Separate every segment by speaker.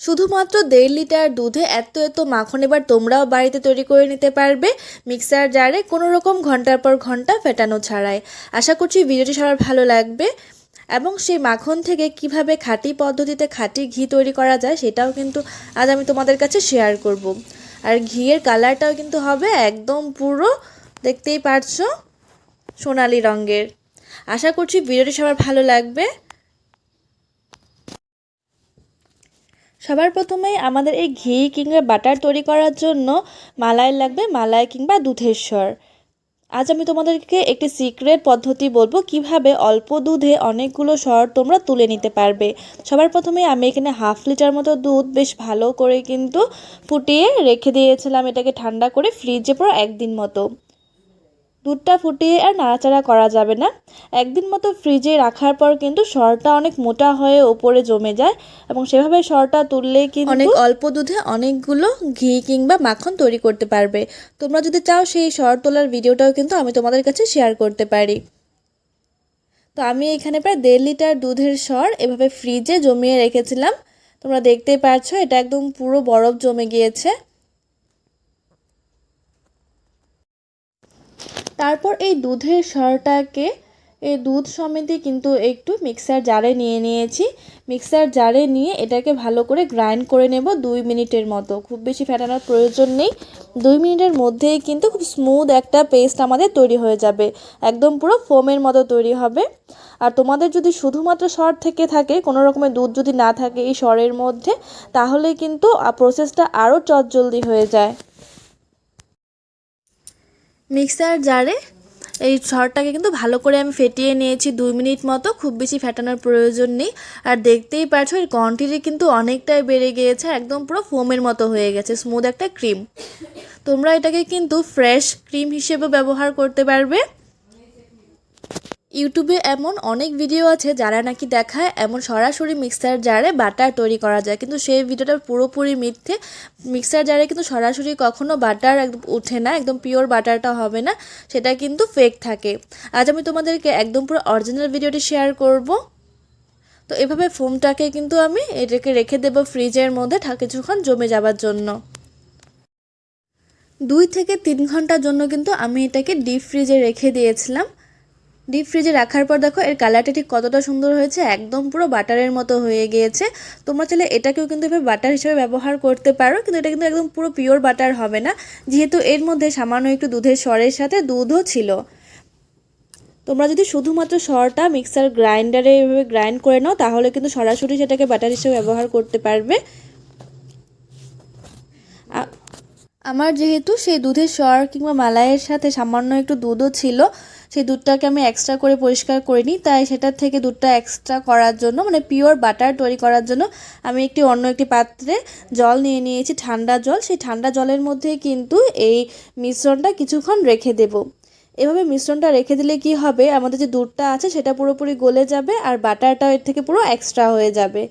Speaker 1: শুধুমাত্র দেড় লিটার দুধে এত এত মাখন এবার তোমরাও বাড়িতে তৈরি করে নিতে পারবে। মিক্সার জারে কোনো রকম ঘণ্টার পর ঘণ্টা ফেটানো ছাড়াই। আশা করছি ভিডিওটি সবার ভালো লাগবে। এবং সেই মাখন থেকে কীভাবে খাঁটি পদ্ধতিতে খাঁটি ঘি তৈরি করা যায় সেটাও কিন্তু আজ আমি তোমাদের কাছে শেয়ার করব। আর ঘিয়ের কালারটাও কিন্তু হবে একদম পুরো, দেখতেই পারছ, সোনালি রঙের। আশা করছি ভিডিওটি সবার ভালো লাগবে। সবার প্রথমেই আমাদের এই ঘি কিংবা বাটার তৈরি করার জন্য মালাই লাগবে, মালাই কিংবা দুধের স্বর আজ আমি তোমাদেরকে একটি সিক্রেট পদ্ধতি বলব, কীভাবে অল্প দুধে অনেকগুলো স্বর তোমরা তুলে নিতে পারবে। সবার প্রথমে আমি এখানে হাফ লিটার মতো দুধ বেশ ভালো করে কিন্তু ফুটিয়ে রেখে দিয়েছিলাম, এটাকে ঠান্ডা করে ফ্রিজে পুরো একদিন মতো। দুধটা ফুটিয়ে আর নাড়াচাড়া করা যাবে না। একদিন মতো ফ্রিজে রাখার পর কিন্তু সরটা অনেক মোটা হয়ে ওপরে জমে যায় এবং সেভাবে সরটা তুললেই কিন্তু অনেক অল্প দুধে অনেকগুলো ঘি কিংবা মাখন তৈরি করতে পারবে। তোমরা যদি চাও সেই সর তোলার ভিডিওটাও কিন্তু আমি তোমাদের কাছে শেয়ার করতে পারি। তো আমি এখানে প্রায় দেড় লিটার দুধের সর এভাবে ফ্রিজে জমিয়ে রেখেছিলাম। তোমরা দেখতেই পারছ, এটা একদম পুরো বরফ জমে গিয়েছে। তারপর এই দুধের সরটাকে, এই দুধ সমেতে কিন্তু একটু মিক্সার জারে নিয়ে নিয়েছি। মিক্সার জারে নিয়ে এটাকে ভালো করে গ্রাইন্ড করে নেব দুই মিনিটের মতো। খুব বেশি ফেটানোর প্রয়োজন নেই। দুই মিনিটের মধ্যেই কিন্তু খুব স্মুথ একটা পেস্ট আমাদের তৈরি হয়ে যাবে। একদম পুরো ফোমের মতো তৈরি হবে। আর তোমাদের যদি শুধুমাত্র সর থেকে থাকে, কোনো রকমের দুধ যদি না থাকে এই সরের মধ্যে, তাহলে কিন্তু প্রসেসটা আরও চটজলদি হয়ে যায়। মিক্সার জারে এই সরটাকে কিন্তু ভালো করে আমি ফেটিয়ে নিয়েছি দুই মিনিট মতো। খুব বেশি ফেটানোর প্রয়োজন নেই। আর দেখতেই পারছ, এর কোয়ান্টিটি কিন্তু অনেকটাই বেড়ে গিয়েছে, একদম পুরো ফোমের মতো হয়ে গেছে স্মুথ একটা ক্রিম তোমরা এটাকে কিন্তু ফ্রেশ ক্রিম হিসেবে ব্যবহার করতে পারবে। ইউটিউবে এমন অনেক ভিডিও আছে যারা নাকি দেখায় এমন সরাসরি মিক্সার জারে বাটার তৈরি করা যায়। কিন্তু সেই ভিডিওটা পুরোপুরি মিথ্যে। মিক্সার জারে কিন্তু সরাসরি কখনো বাটার একদম উঠে না, একদম পিওর বাটারটা হবে না, সেটা কিন্তু ফেক থাকে। আজ আমি তোমাদেরকে একদম পুরো অরিজিনাল ভিডিওটি শেয়ার করব। তো এভাবে ফোমটাকে কিন্তু আমি এটাকে রেখে দেবো ফ্রিজের মধ্যে কিছুক্ষণ জমে যাবার জন্য। দুই থেকে তিন ঘণ্টার জন্য কিন্তু আমি এটাকে ডিপ ফ্রিজে রেখে দিয়েছিলাম। ডিপ ফ্রিজে রাখার পর দেখো, এর কালারটা ঠিক কতটা সুন্দর হয়েছে, একদম পুরো বাটারের মতো হয়ে গিয়েছে। তোমরা চাইলে এটাকেও কিন্তু এভাবে বাটার হিসেবে ব্যবহার করতে পারো, কিন্তু এটা কিন্তু একদম পুরো পিওর বাটার হবে না। যেহেতু এর মধ্যে সামান্য একটু দুধের স্বরের সাথে দুধও ছিল। তোমরা যদি শুধুমাত্র সরটা মিক্সার গ্রাইন্ডারে এভাবে গ্রাইন্ড করে নাও, তাহলে কিন্তু সরাসরি সেটাকে বাটার হিসেবে ব্যবহার করতে পারবে। আমার যেহেতু সেই দুধের স্বর কিংবা মালাইয়ের সাথে সামান্য একটু দুধও ছিল সেই দুধটাকে আমি এক্সট্রা করে পরিষ্কার করিনি তাই সেটার থেকে দুধটা এক্সট্রা করার জন্য মানে পিওর বাটার তৈরি করার জন্য আমি একটি অন্য একটি পাত্রে জল নিয়ে নিয়েছি, ঠান্ডা জল। সেই ঠান্ডা জলের মধ্যে কিন্তু এই মিশ্রণটা কিছুক্ষণ রেখে দেব। এভাবে মিশ্রণটা রেখে দিলে কি হবে? আমাদের যে দুধটা আছে সেটা পুরোপুরি গলে যাবে আর বাটারটাও এর থেকে পুরো এক্সট্রা হয়ে যাবে।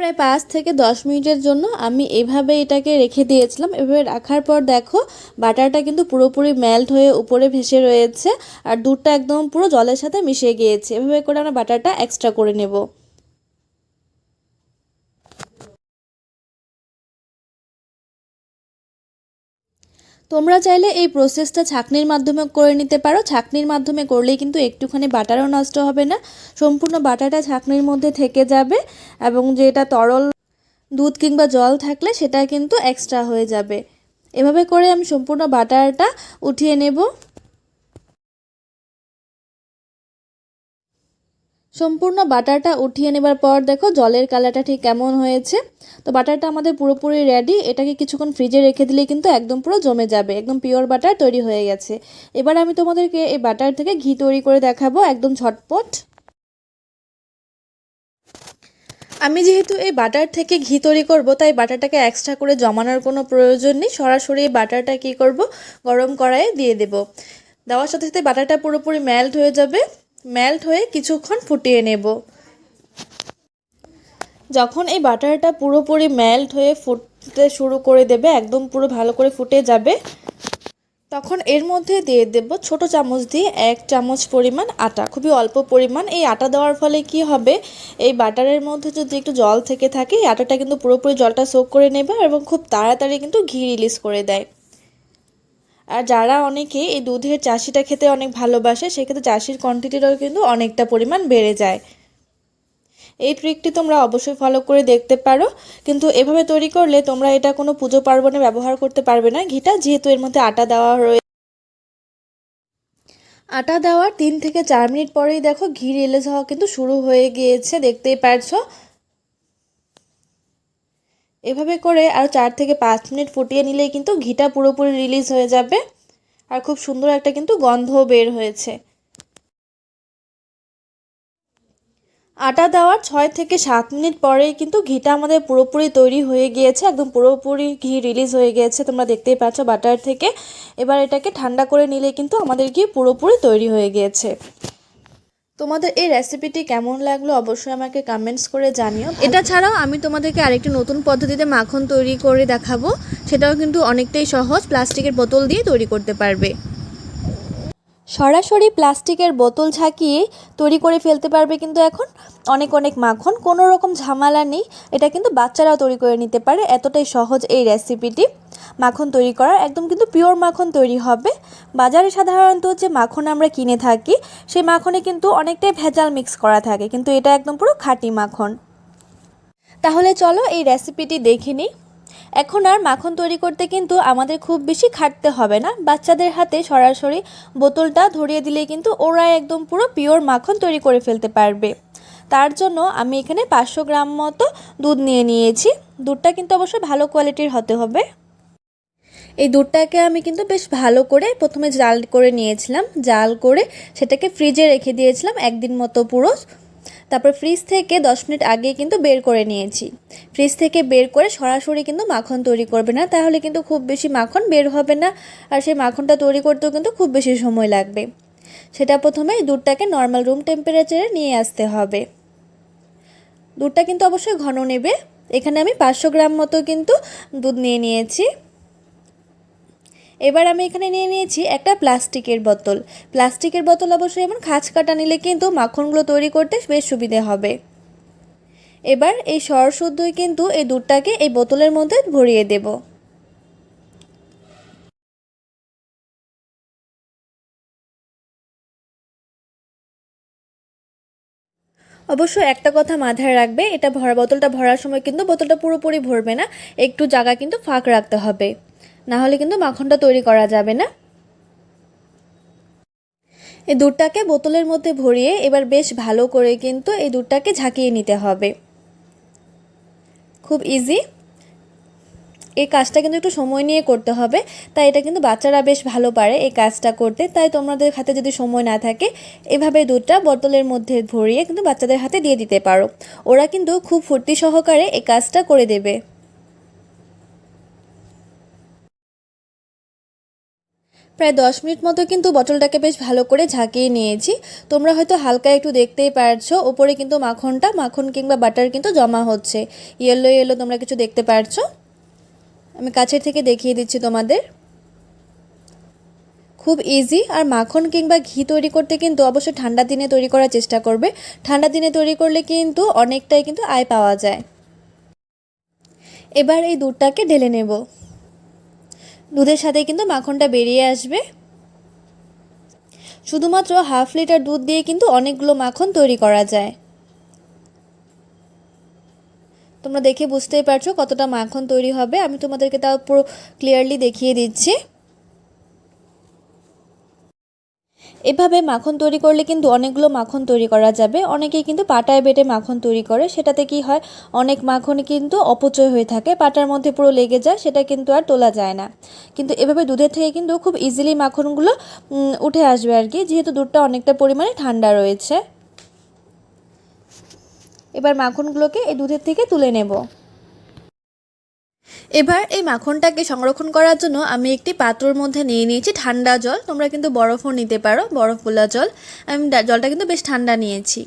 Speaker 1: প্রায় পাঁচ থেকে দশ মিনিটের জন্য আমি এভাবে এটাকে রেখে দিয়েছিলাম। এভাবে রাখার পর দেখো, বাটারটা কিন্তু পুরোপুরি মেল্ট হয়ে উপরে ভেসে রয়েছে আর দুধটা একদম পুরো জলের সাথে মিশে গিয়েছে। এভাবে করে আমরা বাটারটা এক্সট্রা করে নেব। তোমরা চাইলে এই প্রসেসটা ছাঁকনির মাধ্যমে করে নিতে পারো। ছাঁকনির মাধ্যমে করলেই কিন্তু একটুখানি বাটারও নষ্ট হবে না। সম্পূর্ণ বাটাটা ছাঁকনির মধ্যে থেকে যাবে এবং যেটা তরল দুধ কিংবা জল থাকলে সেটা কিন্তু এক্সট্রা হয়ে যাবে। এভাবে করে আমি সম্পূর্ণ বাটারটা উঠিয়ে নেব। সম্পূর্ণ বাটারটা উঠিয়ে নেবার পর দেখো জলের কালারটা ঠিক কেমন হয়েছে। তো বাটারটা আমাদের পুরোপুরি রেডি এটাকে কিছুক্ষণ ফ্রিজে রেখে দিলে কিন্তু একদম পুরো জমে যাবে, একদম পিওর বাটার তৈরি হয়ে গেছে। এবার আমি তোমাদেরকে এই বাটার থেকে ঘি তৈরি করে দেখাবো একদম ঝটপট। আমি যেহেতু এই বাটার থেকে ঘি তৈরি করব, তাই বাটারটাকে এক্সট্রা করে জমানোর কোনো প্রয়োজন নেই। সরাসরি এই বাটারটা কী করব? গরম কড়াইয়ে দিয়ে দেব। দেওয়ার সাথে সাথে বাটারটা পুরোপুরি মেল্ট হয়ে যাবে। মেল্ট হয়ে কিছুক্ষণ ফুটিয়ে নেব। যখন এই বাটারটা পুরোপুরি মেল্ট হয়ে ফুটতে শুরু করে দেবে, একদম পুরো ভালো করে ফুটে যাবে, তখন এর মধ্যে দিয়ে দেব ছোট চামচ দিয়ে এক চামচ পরিমাণ আটা। খুবই অল্প পরিমাণ। এই আটা দেওয়ার ফলে কি হবে, এই বাটারের মধ্যে যদি একটু জল থেকে থাকে, এই আটাটা কিন্তু পুরোপুরি জলটা সোক করে নেবে এবং খুব তাড়াতাড়ি কিন্তু ঘি রিলিজ করে দেয়। আর যারা অনেকে এই দুধের চাষিটা খেতে অনেক ভালোবাসে, সেক্ষেত্রে চাষির কোয়ান্টিটিটাও কিন্তু অনেকটা পরিমাণ বেড়ে যায়। এই ট্রিকটি তোমরা অবশ্যই ফলো করে দেখতে পারো। কিন্তু এভাবে তৈরি করলে তোমরা এটা কোনো পুজো পার্বণে ব্যবহার করতে পারবে না। ঘিটা যেহেতু এর মধ্যে আটা দেওয়া রয়েছে আটা দেওয়ার তিন থেকে চার মিনিট পরেই দেখো ঘি রিলিজ হওয়া কিন্তু শুরু হয়ে গিয়েছে, দেখতেই পারছ। এভাবে করে আর চার থেকে পাঁচ মিনিট ফুটিয়ে নিলেই কিন্তু ঘিটা পুরোপুরি রিলিজ হয়ে যাবে। আর খুব সুন্দর একটা কিন্তু গন্ধও বের হয়েছে। আটা দেওয়ার ছয় থেকে সাত মিনিট পরেই কিন্তু ঘিটা আমাদের পুরোপুরি তৈরি হয়ে গিয়েছে, একদম পুরোপুরি ঘি রিলিজ হয়ে গিয়েছে, তোমরা দেখতেই পাচ্ছ বাটার থেকে। এবার এটাকে ঠান্ডা করে নিলে কিন্তু আমাদের ঘি পুরোপুরি তৈরি হয়ে গিয়েছে। তোমাদের এই রেসিপিটি কেমন লাগল অবশ্যই আমাকে কমেন্টস করে জানিও। এটা ছাড়াও আমি তোমাদেরকে আরেকটি নতুন পদ্ধতিতে মাখন তৈরি করে দেখাবো। সেটাও কিন্তু অনেকটাই সহজ প্লাস্টিকের বোতল দিয়ে তৈরি করতে পারবে। সরাসরি প্লাস্টিকের বোতল ঝাঁকিয়ে তৈরি করে ফেলতে পারবে কিন্তু এখন অনেক অনেক মাখন। কোনো রকম ঝামেলা নেই। এটা কিন্তু বাচ্চারাও তৈরি করে নিতে পারে। এতটাই সহজ এই রেসিপিটি। মাখন তৈরি করার একদম কিন্তু পিওর মাখন তৈরি হবে। বাজারে সাধারণত যে মাখন আমরা কিনে থাকি, সেই মাখনে কিন্তু অনেকটাই ভেজাল মিক্স করা থাকে। কিন্তু এটা একদম পুরো খাঁটি মাখন। তাহলে চলো এই রেসিপিটি দেখে নিই। এখন আর মাখন তৈরি করতে কিন্তু আমাদের খুব বেশি খাটতে হবে না। বাচ্চাদের হাতে সরাসরি বোতলটা ধরিয়ে দিলেই কিন্তু ওরা একদম পুরো পিওর মাখন তৈরি করে ফেলতে পারবে। তার জন্য আমি এখানে পাঁচশো গ্রাম মতো দুধ নিয়ে নিয়েছি। দুধটা কিন্তু অবশ্যই ভালো কোয়ালিটির হতে হবে। এই দুধটাকে আমি কিন্তু বেশ ভালো করে প্রথমে জাল করে নিয়েছিলাম। জাল করে সেটাকে ফ্রিজে রেখে দিয়েছিলাম। একদিন মতো পুরো তারপর ফ্রিজ থেকে দশ মিনিট আগে কিন্তু বের করে নিয়েছি। ফ্রিজ থেকে বের করে সরাসরি কিন্তু মাখন তৈরি করবে না, তাহলে কিন্তু খুব বেশি মাখন বের হবে না, আর সেই মাখনটা তৈরি করতেও কিন্তু খুব বেশি সময় লাগবে। সেটা প্রথমে দুধটাকে নর্মাল রুম টেম্পারেচারে নিয়ে আসতে হবে। দুধটা কিন্তু অবশ্যই ঘন নেবে। এখানে আমি পাঁচশো গ্রাম মতো কিন্তু দুধ নিয়ে নিয়েছি। এবার আমি এখানে নিয়ে নিয়েছি একটা প্লাস্টিকের বোতল। প্লাস্টিকের বোতল অবশ্যই এমন খাঁচ কাটা নিলে কিন্তু মাখনগুলো তৈরি করতে বেশ সুবিধে হবে। এবার এই সরশুদ্ধই কিন্তু এই দুধটাকে এই বোতলের মধ্যে ভরিয়ে দেব। অবশ্য একটা কথা মাথায় রাখবে, এটা ভরা বোতলটা ভরার সময় কিন্তু বোতলটা পুরোপুরি ভরবে না, একটু জায়গা কিন্তু ফাঁক রাখতে হবে। না হলে কিন্তু মাখনটা তৈরি করা যাবে না। এই দুধটাকে বোতলের মধ্যে ভরিয়ে এবার বেশ ভালো করে কিন্তু এই দুধটাকে ঝাঁকিয়ে নিতে হবে। খুব ইজি এই কাজটা কিন্তু একটু সময় নিয়ে করতে হবে, তাই এটা কিন্তু বাচ্চারা বেশ ভালো পারে এই কাজটা করতে। তাই তোমাদের হাতে যদি সময় না থাকে, এভাবে দুধটা বোতলের মধ্যে ভরিয়ে কিন্তু বাচ্চাদের হাতে দিয়ে দিতে পারো। ওরা কিন্তু খুব ফুর্তি সহকারে এই কাজটা করে দেবে। প্রায় দশ মিনিট মতো কিন্তু বটলটাকে বেশ ভালো করে ঝাঁকিয়ে নিয়েছি। তোমরা হয়তো হালকা একটু দেখতেই পারছ, ওপরে কিন্তু মাখনটা, মাখন কিংবা বাটার কিন্তু জমা হচ্ছে। ইয়েলো ইয়েলো তোমরা কিছু দেখতে পারছ? আমি কাছের থেকে দেখিয়ে দিচ্ছি তোমাদের। খুব ইজি আর মাখন কিংবা ঘি তৈরি করতে কিন্তু অবশ্যই ঠান্ডা দিনে তৈরি করার চেষ্টা করবে। ঠান্ডা দিনে তৈরি করলে কিন্তু অনেকটাই কিন্তু আয় পাওয়া যায়। এবার এই দুধটাকে ঢেলে নেব। দুধের সাথে কিন্তু মাখনটা বেরিয়ে আসবে। শুধুমাত্র হাফ লিটার দুধ দিয়ে কিন্তু অনেকগুলো মাখন তৈরি করা যায়। তোমরা দেখে বুঝতেই পারছ কতটা মাখন তৈরি হবে। আমি তোমাদেরকে তাও পুরো ক্লিয়ারলি দেখিয়ে দিচ্ছি। এভাবে মাখন তৈরি করলে কিন্তু অনেকগুলো মাখন তৈরি করা যাবে। অনেকেই কিন্তু পাটায় বেটে মাখন তৈরি করে। সেটাতে কি হয়, অনেক মাখন কিন্তু অপচয় হয়ে থাকে। পাটার মধ্যে পুরো লেগে যায়, সেটা কিন্তু আর তোলা যায় না। কিন্তু এভাবে দুধের থেকে কিন্তু খুব ইজিলি মাখনগুলো উঠে আসবে আর কি। যেহেতু দুধটা অনেকটা পরিমাণে ঠান্ডা রয়েছে। এবার মাখনগুলোকে এই দুধের থেকে তুলে নেব। এবার এই মাখনটাকে সংরক্ষণ করার জন্য আমি একটি পাত্রর মধ্যে নিয়ে নিয়েছি ঠান্ডা জল। তোমরা কিন্তু বরফও নিতে পারো বরফগুলা জল। আমি জলটা কিন্তু বেশ ঠান্ডা নিয়েছি।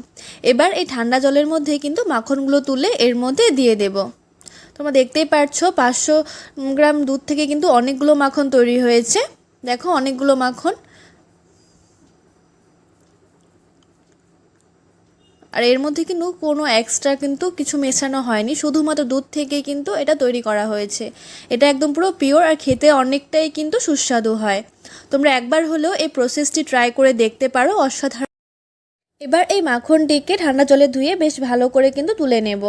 Speaker 1: এবার এই ঠান্ডা জলের মধ্যে কিন্তু মাখনগুলো তুলে এর মধ্যে দিয়ে দেব। তোমরা দেখতেই পারছ, পাঁচশো গ্রাম দুধ থেকে কিন্তু অনেকগুলো মাখন তৈরি হয়েছে। দেখো, অনেকগুলো মাখন। আর এর মধ্যে কিন্তু কোনো এক্সট্রা কিন্তু কিছু মেশানো হয়নি। শুধুমাত্র দুধ থেকেই কিন্তু এটা তৈরি করা হয়েছে। এটা একদম পুরো পিওর আর খেতে অনেকটাই কিন্তু সুস্বাদু হয়। তোমরা একবার হলেও এই প্রসেসটি ট্রাই করে দেখতে পারো, অসাধারণ। এবার এই মাখনটিকে ঠান্ডা জলে ধুয়ে বেশ ভালো করে কিন্তু তুলে নেব।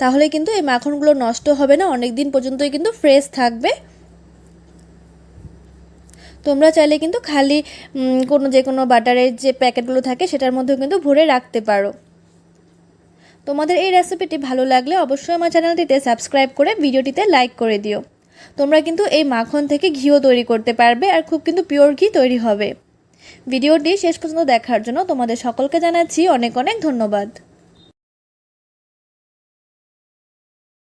Speaker 1: তাহলে কিন্তু এই মাখনগুলো নষ্ট হবে না অনেক দিন পর্যন্তই কিন্তু ফ্রেশ থাকবে। তোমরা চাইলে কিন্তু খালি কোনো যে কোনো বাটারের যে প্যাকেটগুলো থাকে সেটার মধ্যেও কিন্তু ভরে রাখতে পারো। তোমাদের এই রেসিপিটি ভালো লাগলে অবশ্যই আমার চ্যানেলটিতে সাবস্ক্রাইব করে ভিডিওটিতে লাইক করে দিও। তোমরা কিন্তু এই মাখন থেকে ঘিও তৈরি করতে পারবে আর খুব কিন্তু পিওর ঘি তৈরি হবে। ভিডিওটি শেষ পর্যন্ত দেখার জন্য তোমাদের সকলকে জানাচ্ছি অনেক অনেক ধন্যবাদ।